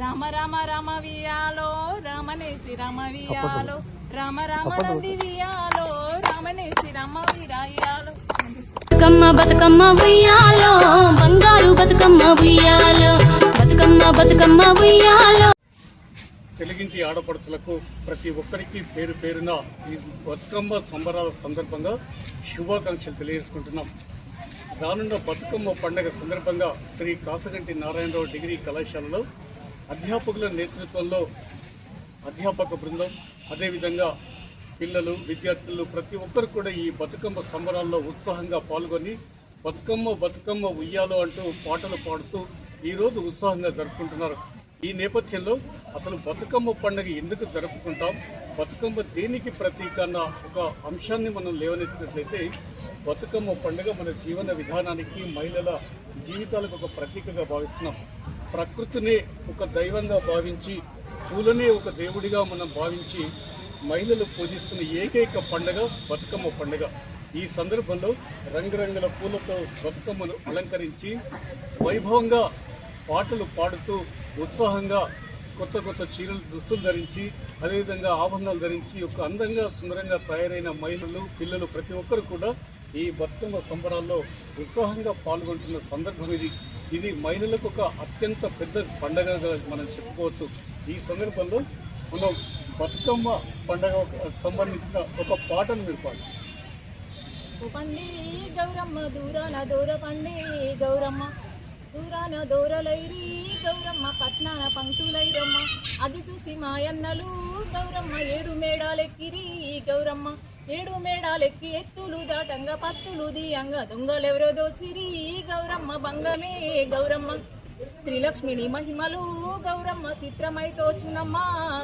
రామ రామ రామ వియాలో రామనేసి రామ వియాలో రామ రామ నంది వియాలో రామనేసి రామ విరాయాలో బతుకమ్మ బతుకమ్మ ఉయ్యాలో బంగారు బతుకమ్మ ఉయ్యాలో బతుకమ్మ బతుకమ్మ ఉయ్యాలో. తెలుగింటి ఆడపడుచులకు ప్రతి ఒక్కరికి పేరు పేరున ఈ బతుకమ్మ సంబరాల సందర్భంగా శుభాకాంక్షలు తెలియజేసుకుంటున్నాం. రానున్న బతుకమ్మ పండుగ సందర్భంగా శ్రీ కాసగంటి నారాయణరావు డిగ్రీ కళాశాలలో అధ్యాపకుల నేతృత్వంలో అధ్యాపక బృందం అదేవిధంగా పిల్లలు విద్యార్థులు ప్రతి ఒక్కరు కూడా ఈ బతుకమ్మ సంబరాల్లో ఉత్సాహంగా పాల్గొని బతుకమ్మ బతుకమ్మ ఉయ్యాలో అంటూ పాటలు పాడుతూ ఈరోజు ఉత్సాహంగా జరుపుకుంటున్నారు. ఈ నేపథ్యంలో అసలు బతుకమ్మ పండుగ ఎందుకు జరుపుకుంటాం? బతుకమ్మ దేనికి ప్రతీక అన్న ఒక అంశాన్ని మనం లేవనెత్తినట్లయితే బతుకమ్మ పండుగ మన జీవన విధానానికి మహిళల జీవితాలకు ఒక ప్రతీకగా భావిస్తున్నాం. ప్రకృతిని ఒక దైవంగా భావించి పూలనే ఒక దేవుడిగా మనం భావించి మహిళలు పూజిస్తున్న ఏకైక పండుగ బతుకమ్మ పండుగ. ఈ సందర్భంలో రంగురంగుల పూలతో బతుకమ్మను అలంకరించి వైభవంగా పాటలు పాడుతూ ఉత్సాహంగా కొత్త కొత్త చీరలు దుస్తులు ధరించి అదేవిధంగా ఆభరణాలు ధరించి ఒక అందంగా సుందరంగా తయారైన మహిళలు పిల్లలు ప్రతి ఒక్కరు కూడా ఈ బతుకమ్మ సంబరాల్లో ఉత్సాహంగా పాల్గొంటున్న సందర్భం ఇది. ఇది మహిళలకు ఒక అత్యంత పెద్ద పండగగా మనం చెప్పుకోవచ్చు. ఈ సందర్భంలో మనం బతుకమ్మ పండగ సంబంధించిన ఒక పాటను మీరు పాడు పండి గౌరమ్మ దూరాన దూర పండి గౌరమ్మ. దూరాన దూరలైరి గౌరమ్మ పట్నాన పంక్తులైరమ్మ అది చూసి మాయన్నలు గౌరమ్మ ఏడు మేడాలెక్కిరి గౌరమ్మ ఏడు మేడాలెక్కి ఎత్తులు దాటంగా పత్తులు దియంగా దొంగలెవరో దోచిరి గౌరమ్మ బంగమే గౌరమ్మ శ్రీలక్ష్మిని మహిమలు గౌరమ్మ చిత్రమై తోచునమ్మ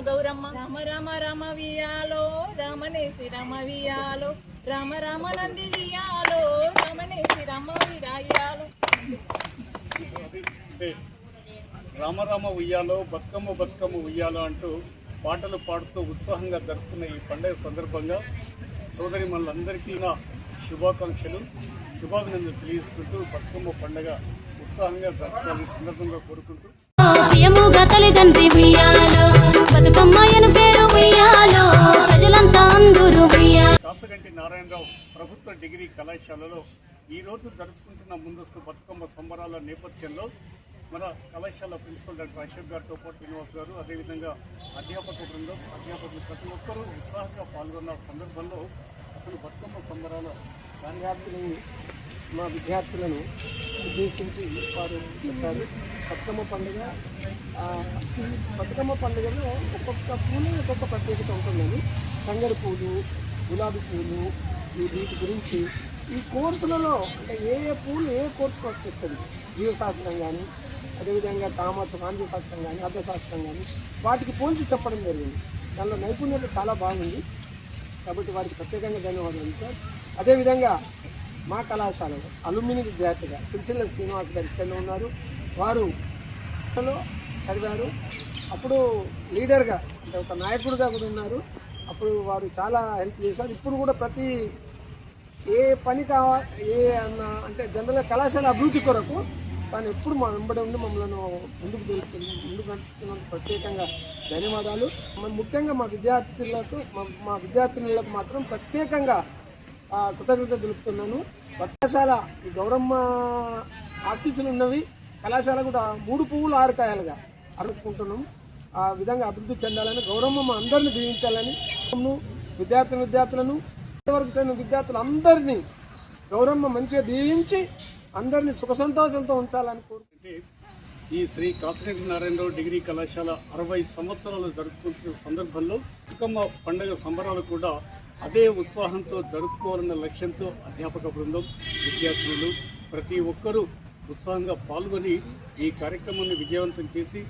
గౌరమ్మ రామ రామ రామ వియాలో రామనేసి రామ వియాలో రామ రామ నంది వియాలో రామనేసి రామ విరాయాలో. రామరామ ఉయ్యాలో బతుకమ్మ బతుకమ్మ ఉయ్యాలో అంటూ పాటలు పాడుతూ ఉత్సాహంగా జరుపుకున్న ఈ పండుగ సందర్భంగా సోదరి మనందరికీ నా శుభాకాంక్షలు. శుభాభినందనలు తెలియజేసుకుంటూ బతుకమ్మ పండుగ ఉత్సాహంగా జరుపుకోవాలని సందర్భంగా కోరుకుంటూ. ప్రియముగా తల్లిదండ్రి ఉయ్యాలో పేరు ఉయ్యాలో ప్రజలంతా అందరూ కాసగంటి నారాయణరావు ప్రభుత్వ డిగ్రీ కళాశాలలో ఈరోజు జరుపుకుంటున్న ముందస్తు బతుకమ్మ సంబరాల నేపథ్యంలో మన కళాశాల ప్రిన్సిపల్ డాక్టర్ అశోక్ గారితో పాటు శ్రీనివాస్ గారు అదేవిధంగా అధ్యాపక బృందం అధ్యాపకులు ప్రతి ఒక్కరూ ఉత్సాహంగా పాల్గొన్న సందర్భంలో అసలు బతుకమ్మ సంబరాల విద్యార్థులు మా విద్యార్థులను ఉద్దేశించి వారు చెప్పారు. బతుకమ్మ పండుగ ఈ బతుకమ్మ పండుగలో ఒక్కొక్క పూలు ఒక్కొక్క ప్రత్యేకత ఉంటుందని. తంగడి పూలు గులాబీ పూలు ఈ వీటి గురించి ఈ కోర్సులలో అంటే ఏ ఏ పూలు ఏ కోర్సుకు వర్తిస్తుంది జీవశాస్త్రం కానీ అదేవిధంగా తామస శాస్త్రం కానీ అర్థశాస్త్రం కానీ వాటికి పోల్చి చెప్పడం జరిగింది. దానిలో నైపుణ్యత చాలా బాగుంది. కాబట్టి వారికి ప్రత్యేకంగా ధన్యవాదాలు సార్. అదేవిధంగా మా కళాశాలలో అలుమిని విద్యార్థిగా సిరిసిల్ల శ్రీనివాస్ గారు ఇక్కడ ఉన్నారు. వారు చదివారు. అప్పుడు లీడర్గా అంటే ఒక నాయకుడిగా కూడా ఉన్నారు. అప్పుడు వారు చాలా హెల్ప్ చేశారు ఇప్పుడు కూడా ప్రతి ఏ పని కావాలి ఏ అన్న అంటే జనరల్గా కళాశాల అభివృద్ధి కొరకు తాను ఎప్పుడు మా వెంబడి ఉండి మమ్మల్ని ముందుకు తెలుపుతుంది ముందుకు నడిపిస్తున్నందుకు ప్రత్యేకంగా ధన్యవాదాలు. ముఖ్యంగా మా విద్యార్థులకు మా- విద్యార్థినులకు మాత్రం ప్రత్యేకంగా కృతజ్ఞత తెలుపుతున్నాను. కళాశాల గౌరమ్మ ఆశీస్సులు ఉన్నవి. కళాశాల కూడా మూడు పువ్వులు ఆరు కాయాలుగా అనుకుంటున్నాం ఆ విధంగా అభివృద్ధి చెందాలని గౌరమ్మ మా అందరిని దీవించాలని విద్యార్థిని విద్యార్థులను వరకు చెందిన విద్యార్థులందరినీ గౌరమ్మ మంచిగా దీవించి అందరినీ సుఖ సంతోషంతో ఉంచాలని కోరుకుంటే ఈ శ్రీ కాసిరెడ్డి నారాయణరావు డిగ్రీ కళాశాల అరవై సంవత్సరాలు జరుపుకుంటున్న సందర్భంలో బతుకమ్మ పండుగ సంబరాలు కూడా అదే ఉత్సాహంతో జరుపుకోవాలన్న లక్ష్యంతో అధ్యాపక బృందం విద్యార్థులు ప్రతి ఒక్కరూ ఉత్సాహంగా పాల్గొని ఈ కార్యక్రమాన్ని విజయవంతం చేసి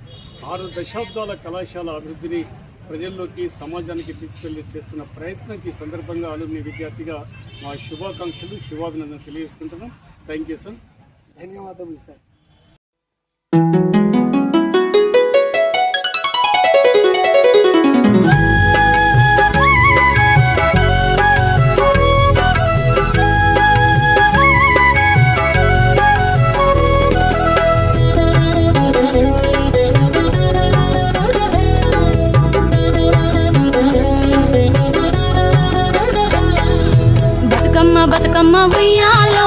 ఆరు దశాబ్దాల కళాశాల అభివృద్ధిని ప్రజల్లోకి సమాజానికి తీసుకెళ్ళి చేస్తున్న ప్రయత్నానికి ఈ సందర్భంగా అలుమ్ని విద్యార్థిగా మా శుభాకాంక్షలు శుభాభినందనలు తెలియజేసుకుంటున్నాం. Thank you sir. ధన్యవాదములు సార్. బతుకమ్మ ఉయ్యాలో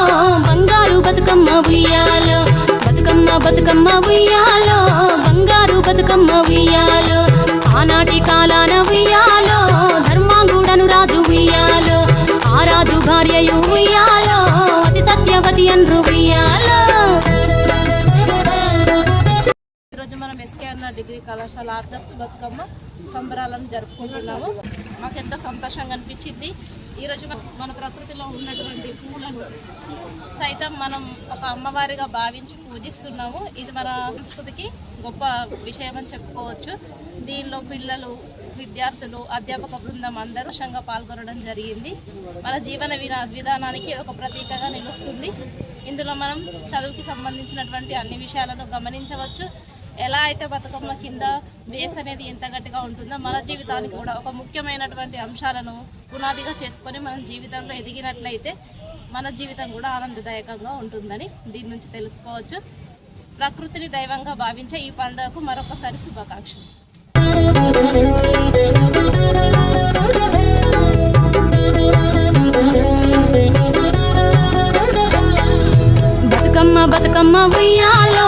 బంగారు బతుకమ్మ ఉయ్యాలో బతుకమ్మ బతుకమ్మ ఉయ్యాలో బంగారు బతుకమ్మ ఉయ్యాలో ఆనాటి కాలాన ఉయ్యాలో ధర్మాంగుడను రాజు ఉయ్యాలో ఆ రాజు భార్యయు ఉయ్యాలో అతి సత్యవతి అన్రు ఉయ్యాలో. ఈరోజు మనం డిగ్రీ కళాశాల ఆర్దప్ బతుకమ్మ సంబరాలను జరుపుకుంటున్నాము. మాకు ఎంతో సంతోషంగా అనిపించింది. ఈరోజు మన- మన ప్రకృతిలో ఉన్నటువంటి పూలను సైతం మనం ఒక అమ్మవారిగా భావించి పూజిస్తున్నాము. ఇది మన సంస్కృతికి గొప్ప విషయం అని చెప్పుకోవచ్చు. దీనిలో పిల్లలు విద్యార్థులు అధ్యాపక బృందం అందరూ సంగా పాల్గొనడం జరిగింది. మన జీవన విధానానికి ఒక ప్రతీకగా నిలుస్తుంది. ఇందులో మనం చదువుకి సంబంధించినటువంటి అన్ని విషయాలను గమనించవచ్చు. ఎలా అయితే బతుకమ్మ కింద బేస్ అనేది ఎంత గట్టిగా ఉంటుందో మన జీవితానికి కూడా ఒక ముఖ్యమైనటువంటి అంశాలను పునాదిగా చేసుకొని మనం జీవితంలో ఎదిగినట్లయితే మన జీవితం కూడా ఆనందదాయకంగా ఉంటుందని దీని నుంచి తెలుసుకోవచ్చు. ప్రకృతిని దైవంగా భావించే ఈ పండుగకు మరొకసారి శుభాకాంక్షలు. బతుకమ్మ బతుకమ్మ ఉయ్యాలో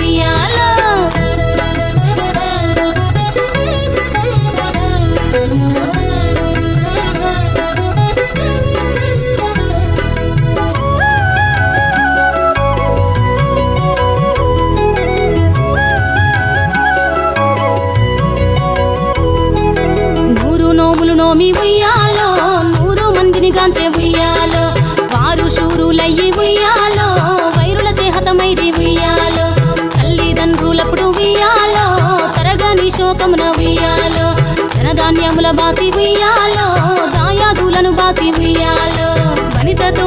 తరగని ఉయ్యాలో ధనధాన్యముల బాసి ఉయ్యాలో దాయాదులను బాసి ఉయ్యాలో వనితతో